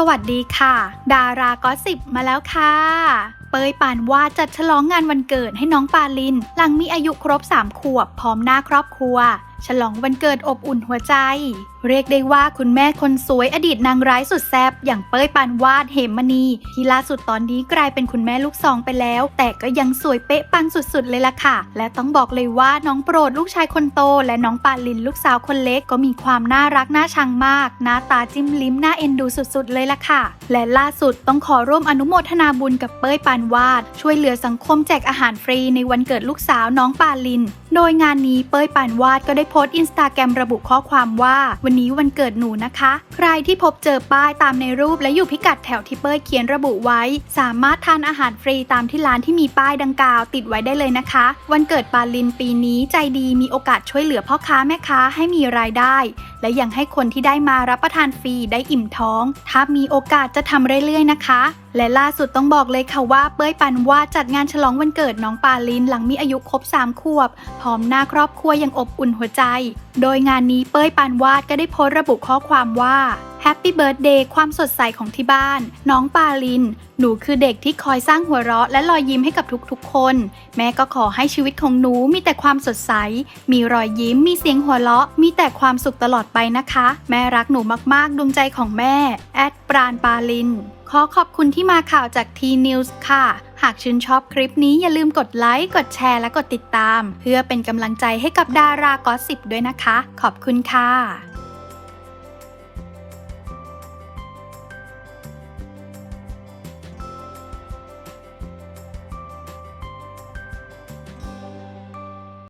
สวัสดีค่ะ ดาราก็สิบมาแล้วค่ะ เปยปานวาดจัดฉลองงานวันเกิดให้น้องปาลิน หลังมีอายุครบ 3 ขวบ พร้อมหน้าครอบครัว ฉลองวันเกิดอบอุ่นหัวใจ เรียกได้ว่าคุณแม่คนสวยอดีตนางร้ายสุดแซบอย่างเป้ยปานวาดเหมมณี ที่ล่าสุดตอนนี้กลายเป็นคุณแม่ลูกสองไปแล้ว แต่ก็ยังสวยเป๊ะปังสุดๆเลยล่ะค่ะ และต้องบอกเลยว่าน้องโปรดลูกชายคนโต และน้องปาลินลูกสาวคนเล็กก็มีความน่ารักน่าชังมาก หน้าตาจิ้มลิ้มน่าเอ็นดูสุดๆเลยล่ะค่ะ และล่าสุดต้องขอร่วมอนุโมทนาบุญกับเป้ยปานวาด ช่วยเหลือสังคมแจกอาหารฟรีในวันเกิดลูกสาวน้องปาลินโดยงานนี้เป้ยปานวาดก็ได้โพสต์อินสตาแกรมระบุข้อความว่า วันนี้วันเกิดหนูนะคะ ใครที่พบเจอป้ายตามในรูปและอยู่พิกัดแถวที่เป้ยเขียนระบุไว้ สามารถทานอาหารฟรีตามที่ร้านที่มีป้ายดังกล่าวติดไว้ได้เลยนะคะ วันเกิดปาลินปีนี้ใจดีมีโอกาสช่วยเหลือพ่อค้าแม่ค้าให้มีรายได้ และยังให้คนที่ได้มารับประทานฟรีได้อิ่มท้อง ถ้ามีโอกาสจะทำเรื่อยๆนะคะและล่าสุดต้องบอกเลยค่ะว่าเป้ยปันว่าดจัดงานฉลองวันเกิดน้องปาลินหลังมีอายุครบ3ขวบ พร้อมหน้าครอบครัวยังอบอุ่นหัวใจ โดยงานนี้เป้ยปันวาดก็ได้โพสต์ระบุข้อความว่า แฮปปี้เบิร์ดเดย์ความสดใสของที่บ้าน น้องปาลิน หนูคือเด็กที่คอยสร้างหัวเราะและรอยยิ้มให้กับทุกๆคน แม่ก็ขอให้ชีวิตของหนูมีแต่ความสดใส มีรอยยิ้ม มีเสียงหัวเราะ มีแต่ความสุขตลอดไปนะคะ แม่รักหนูมากๆดวงใจของแม่ แอดปราณปาลิน ขอขอบคุณที่มาข่าวจาก T News ค่ะ หากชื่นชอบคลิปนี้อย่าลืมกดไลค์ กดแชร์ และกดติดตาม เพื่อเป็นกำลังใจให้กับดารากอสสิบด้วยนะคะ ขอบคุณค่ะ